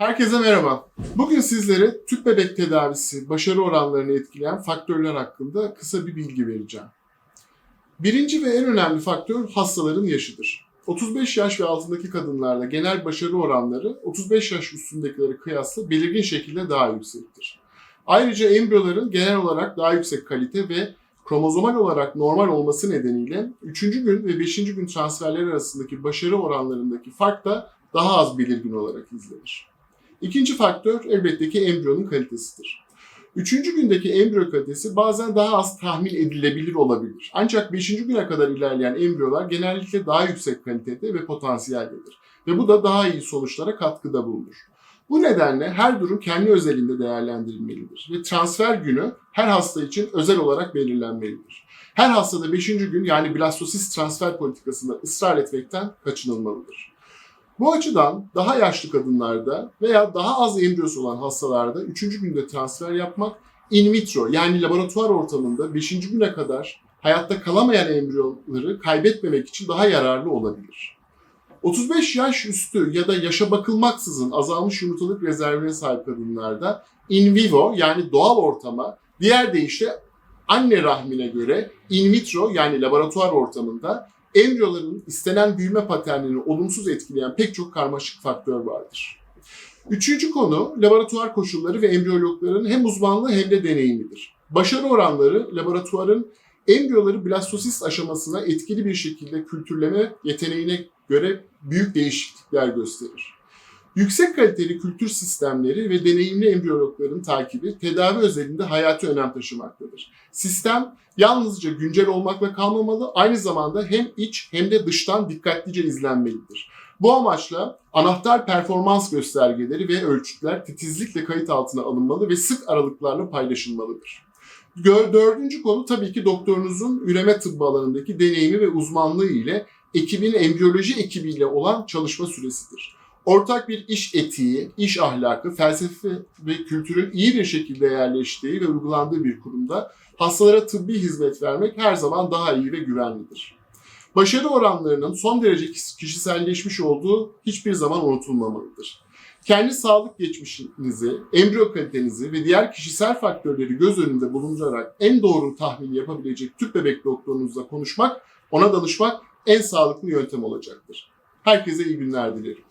Herkese merhaba. Bugün sizlere tüp bebek tedavisi başarı oranlarını etkileyen faktörler hakkında kısa bir bilgi vereceğim. Birinci ve en önemli faktör hastaların yaşıdır. 35 yaş ve altındaki kadınlarda genel başarı oranları 35 yaş üstündekilere kıyasla belirgin şekilde daha yüksektir. Ayrıca embriyoların genel olarak daha yüksek kalite ve kromozomal olarak normal olması nedeniyle 3. gün ve 5. gün transferler arasındaki başarı oranlarındaki fark da daha az belirgin olarak izlenir. İkinci faktör elbette ki embriyonun kalitesidir. Üçüncü gündeki embriyo kalitesi bazen daha az tahmin edilebilir olabilir. Ancak beşinci güne kadar ilerleyen embriyolar genellikle daha yüksek kalitede ve potansiyeldedir. Ve bu da daha iyi sonuçlara katkıda bulunur. Bu nedenle her durum kendi özelinde değerlendirilmelidir ve transfer günü her hasta için özel olarak belirlenmelidir. Her hastada 5. gün yani blastosis transfer politikasında ısrar etmekten kaçınılmalıdır. Bu açıdan daha yaşlı kadınlarda veya daha az embriyosu olan hastalarda 3. günde transfer yapmak in vitro yani laboratuvar ortamında 5. güne kadar hayatta kalamayan embriyoları kaybetmemek için daha yararlı olabilir. 35 yaş üstü ya da yaşa bakılmaksızın azalmış yumurtalık rezervine sahip kadınlarda in vivo yani doğal ortama, diğer deyişle anne rahmine göre in vitro yani laboratuvar ortamında embriyoların istenen büyüme paternini olumsuz etkileyen pek çok karmaşık faktör vardır. Üçüncü konu laboratuvar koşulları ve embriyologların hem uzmanlığı hem de deneyimidir. Başarı oranları laboratuvarın embriyoları blastosis aşamasına etkili bir şekilde kültürleme yeteneğine göre büyük değişiklikler gösterir. Yüksek kaliteli kültür sistemleri ve deneyimli embriyologların takibi tedavi özelinde hayati önem taşımaktadır. Sistem yalnızca güncel olmakla kalmamalı, aynı zamanda hem iç hem de dıştan dikkatlice izlenmelidir. Bu amaçla anahtar performans göstergeleri ve ölçütler titizlikle kayıt altına alınmalı ve sık aralıklarla paylaşılmalıdır. Dördüncü konu tabii ki doktorunuzun üreme tıbbı alanındaki deneyimi ve uzmanlığı ile ekibin embriyoloji ekibiyle olan çalışma süresidir. Ortak bir iş etiği, iş ahlakı, felsefe ve kültürün iyi bir şekilde yerleştiği ve uygulandığı bir kurumda hastalara tıbbi hizmet vermek her zaman daha iyi ve güvenlidir. Başarı oranlarının son derece kişiselleşmiş olduğu hiçbir zaman unutulmamalıdır. Kendi sağlık geçmişinizi, embriyo kalitenizi ve diğer kişisel faktörleri göz önünde bulundurarak en doğru tahmini yapabilecek tüp bebek doktorunuzla konuşmak, ona danışmak en sağlıklı yöntem olacaktır. Herkese iyi günler dilerim.